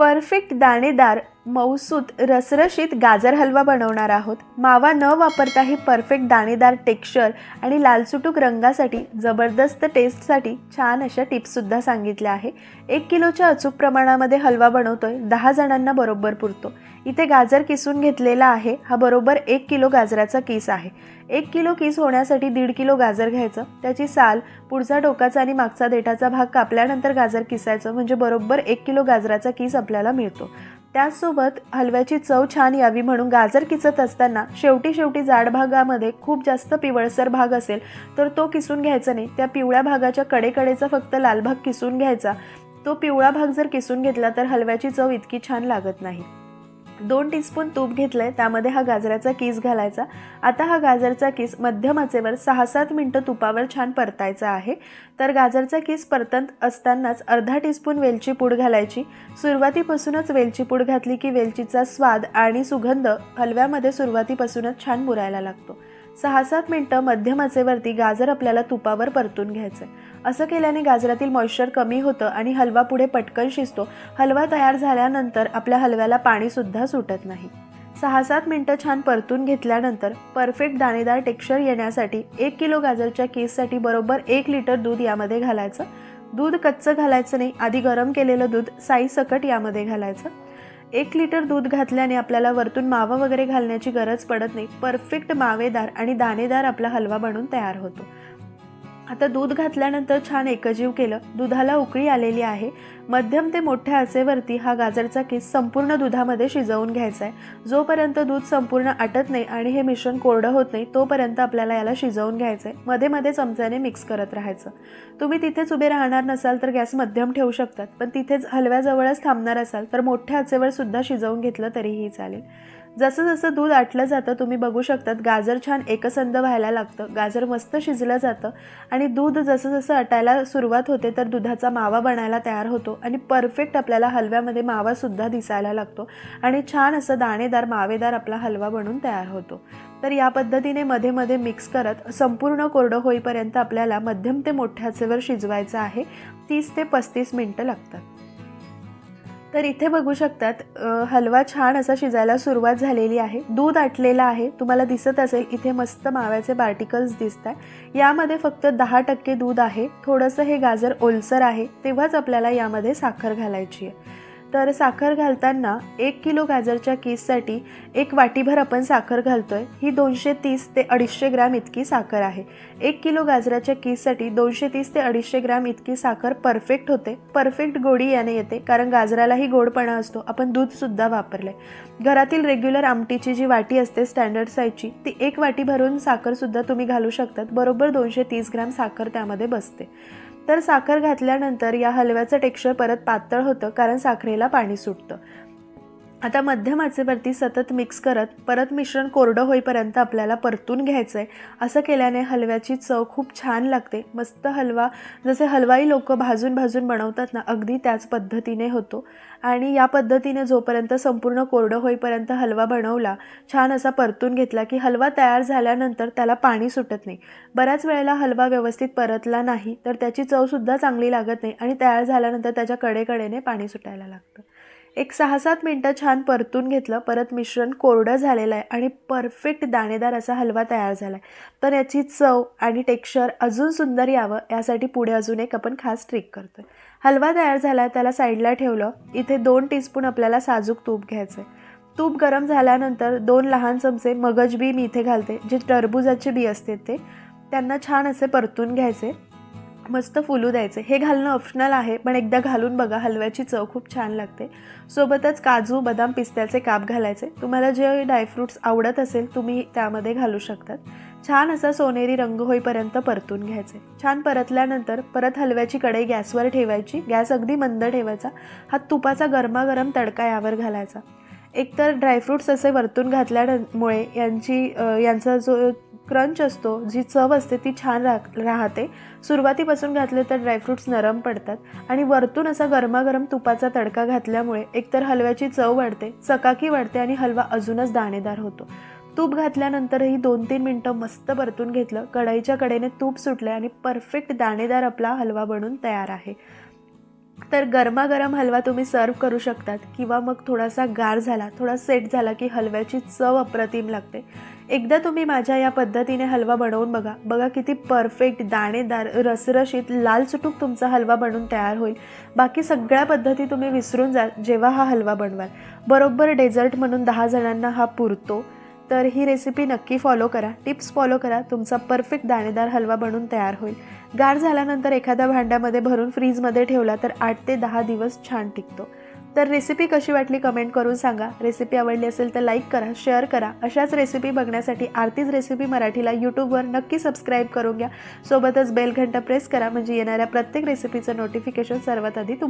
Perfect दाणेदार मऊसूत रसरशीत गाजर हलवा बनवणार आहोत. मावा न वापरता हे परफेक्ट दाणेदार टेक्स्चर आणि लालसुटूक रंगासाठी जबरदस्त टेस्टसाठी छान अशा टिप्ससुद्धा सांगितल्या आहे. एक किलोच्या अचूक प्रमाणामध्ये हलवा बनवतोय दहा जणांना बरोबर पुरतो. इथे गाजर किसून घेतलेला आहे हा बरोबर एक किलो गाजराचा किस आहे. एक किलो किस होण्यासाठी दीड किलो गाजर घ्यायचं त्याची साल पुढचा डोकाचा आणि मागचा देठाचा भाग कापल्यानंतर गाजर किसायचं म्हणजे बरोबर एक किलो गाजराचा किस आपल्याला मिळतो. त्याचसोबत हलव्याची चव छान यावी म्हणून गाजर किसत असताना शेवटी शेवटी जाड भागामध्ये खूप जास्त पिवळसर भाग असेल तर तो किसून घ्यायचा नाही. त्या पिवळ्या भागाच्या कडेकडेचा फक्त लाल भाग किसून घ्यायचा. तो पिवळा भाग जर किसून घेतला तर हलव्याची चव इतकी छान लागत नाही. दोन टीस्पून तूप घेतलं आहे त्यामध्ये हा गाजराचा किस घालायचा. आता हा गाजरचा किस मध्यम आचेवर सहा सात मिनटं तुपावर छान परतायचा आहे. तर गाजरचा किस परतंत असतानाच अर्धा टीस्पून वेलची पूड घालायची. सुरुवातीपासूनच वेलची पूड घातली की वेलचीचा स्वाद आणि सुगंध हलव्यामध्ये सुरुवातीपासूनच छान मुरायला लागतो. सहा सात मिनटं मध्यम आचेवरती गाजर आपल्याला तुपावर परतून घ्यायचं आहे असं केल्याने गाजरातील मॉइश्चर कमी होतं आणि हलवा पुढे पटकन शिजतो. हलवा तयार झाल्यानंतर आपल्या हलव्याला पाणीसुद्धा सुटत नाही. सहा सात मिनटं छान परतून घेतल्यानंतर परफेक्ट दाणेदार टेक्स्चर येण्यासाठी एक किलो गाजरच्या केससाठी बरोबर एक लिटर दूध यामध्ये घालायचं. दूध कच्चं घालायचं नाही आधी गरम केलेलं दूध साईसकट यामध्ये घालायचं. एक लिटर दूध घातल्याने आपल्याला वरतून मावा वगैरे घालण्याची गरज पडत नाही. परफेक्ट मावेदार आणि दाणेदार आपला हलवा बनून तयार होतो. आता दूध घातल्यानंतर छान एकजीव केलं. दुधाला उकळी आलेली आहे. मध्यम ते मोठ्या आचेवरती हा गाजरचा किस संपूर्ण दुधामध्ये शिजवून घ्यायचा आहे जोपर्यंत दूध संपूर्ण आटत नाही आणि हे मिश्रण कोरडं होत नाही तोपर्यंत आपल्याला याला शिजवून घ्यायचं आहे मध्ये मध्ये चमच्याने मिक्स करत राहायचं. तुम्ही तिथेच उभे राहणार नसाल तर गॅस मध्यम ठेवू शकतात. पण तिथेच हलव्याजवळच थांबणार असाल तर मोठ्या आचेवर सुद्धा शिजवून घेतलं तरीही चालेल. जसं जसं दूध आटलं जातं तुम्ही बघू शकतात गाजर छान एकसंध व्हायला लागतं गाजर मस्त शिजलं जातं आणि दूध जसं जसं आटायला सुरुवात होते तर दुधाचा मावा बनायला तयार होतो आणि परफेक्ट आपल्याला हलव्यामध्ये मावासुद्धा दिसायला लागतो आणि छान असं दाणेदार मावेदार आपला हलवा बनून तयार होतो. तर या पद्धतीने मध्ये मध्ये मिक्स करत संपूर्ण कोरडं होईपर्यंत आपल्याला मध्यम ते मोठ्याचेवर शिजवायचं आहे. तीस ते पस्तीस मिनटं लागतात. तर इथे बघू शकतात हलवा छान असा शिजायला सुरुवात झालेली आहे. दूध आटलेलं आहे. तुम्हाला दिसत असेल इथे मस्त माव्याचे पार्टिकल्स दिसत आहे यामध्ये फक्त दहा टक्के दूध आहे. थोडंसं हे गाजर ओलसर आहे. तेव्हाच आपल्याला यामध्ये साखर घालायची आहे. तर साखर घालताना एक किलो गाजरच्या केससाठी एक वाटीभर आपण साखर घालतो आहे ही दोनशे तीस ते अडीचशे ग्रॅम इतकी साखर आहे. एक किलो गाजराच्या केससाठी दोनशे तीस ते अडीचशे ग्रॅम इतकी साखर परफेक्ट होते. परफेक्ट गोडी याने येते कारण गाजरालाही गोडपणा असतो. आपण दूधसुद्धा वापरलं आहे घरातील रेग्युलर आमटीची जी वाटी असते स्टँडर्ड साईजची ती एक वाटी भरून साखरसुद्धा तुम्ही घालू शकतात. बरोबर दोनशे तीस ग्रॅम साखर त्यामध्ये बसते. तर साखर घातल्यानंतर या हलव्याचं टेक्स्चर परत पातळ होतं कारण साखरेला पाणी सुटतं. आता मध्यम आचेवरती सतत मिक्स करत परत मिश्रण कोरडं होईपर्यंत आपल्याला परतून घ्यायचं आहे असं केल्याने हलव्याची चव खूप छान लागते. मस्त हलवा जसे हलवाई लोक भाजून भाजून बनवतात ना अगदी त्याच पद्धतीने होतो. आणि या पद्धतीने जोपर्यंत संपूर्ण कोरडं होईपर्यंत हलवा बनवला छान असा परतून घेतला की हलवा तयार झाल्यानंतर त्याला पाणी सुटत नाही. बऱ्याच वेळेला हलवा व्यवस्थित परतला नाही तर त्याची चवसुद्धा चांगली लागत नाही आणि तयार झाल्यानंतर त्याच्या कडेकडेने पाणी सुटायला लागतं. एक सहा सात मिनटं छान परतून घेतलं परत मिश्रण कोरडं झालेलं आहे आणि परफेक्ट दाणेदार असा हलवा तयार झाला आहे तर याची चव आणि टेक्स्चर अजून सुंदर यावं यासाठी पुढे अजून एक आपण खास ट्रिक करतो हलवा तयार झाला आहे त्याला साईडला ठेवलं. इथे दोन टीस्पून आपल्याला साजूक तूप घ्यायचं आहे तूप गरम झाल्यानंतर दोन लहान चमचे मगज बी मी इथे घालते जे टरबुजाचे बी असते ते. त्यांना छान असे परतून घ्यायचे. मस्त फुलू द्यायचे. हे घालणं ऑप्शनल आहे पण एकदा घालून बघा हलव्याची चव खूप छान लागते. सोबतच काजू बदाम पिस्त्याचे काप घालायचे. तुम्हाला जे ड्रायफ्रूट्स आवडत असेल तुम्ही त्यामध्ये घालू शकतात. छान असा सोनेरी रंग होईपर्यंत परतून घ्यायचे. छान परतल्यानंतर परत हलव्याची कढई गॅसवर ठेवायची. गॅस अगदी मंद ठेवायचा. हा तुपाचा गरमागरम तडका यावर घालायचा. एकतर ड्रायफ्रूट्स असे वरतून घातल्यामुळे यांची यांचा जो क्रंच असतो जी चव असते ती छान रा राहते. सुरुवातीपासून घातले तर ड्रायफ्रूट्स नरम पडतात आणि वरतून असा गरमागरम तुपाचा तडका घातल्यामुळे एकतर हलव्याची चव वाढते चकाकी वाढते आणि हलवा अजूनच दाणेदार होतो. तूप घातल्यानंतरही दोन तीन मिनटं मस्त परतून घेतलं. कढईच्या कडेने तूप सुटले आणि परफेक्ट दाणेदार आपला हलवा बनून तयार आहे. तर गरमागरम हलवा तुम्ही सर्व करू शकतात. किंवा मग थोडासा गार झाला थोडा सेट झाला की हलव्याची चव अप्रतिम लागते. एकदा तुम्ही माझ्या या पद्धतीने हलवा बनवून बघा. बघा किती परफेक्ट दाणेदार रसरशीत लाल चुटूक तुमचा हलवा बनून तयार होईल. बाकी सगळ्या पद्धती तुम्ही विसरून जाल जेव्हा हा हलवा बनवाल. बरोबर डेझर्ट म्हणून दहा जणांना हा पुरतो. तर ही रेसिपी नक्की फॉलो करा. टिप्स फॉलो करा. तुमचा परफेक्ट दाणेदार हलवा बनून तयार होईल. गार झाल्यानंतर एखाद्या भांड्यामध्ये भरून फ्रीजमध्ये ठेवला तर आठ ते दहा दिवस छान टिकतो. तर रेसिपी कशी वाटली कमेंट करून सांगा. रेसिपी आवडली असेल तर लाईक करा शेअर करा. अशाच रेसिपी बघण्यासाठी आरतीच रेसिपी मराठीला यूट्यूबवर नक्की सबस्क्राईब करून घ्या. सोबतच बेल घंटा प्रेस करा. म्हणजे येणाऱ्या प्रत्येक रेसिपीचं नोटिफिकेशन सर्वात आधी तुम्हाला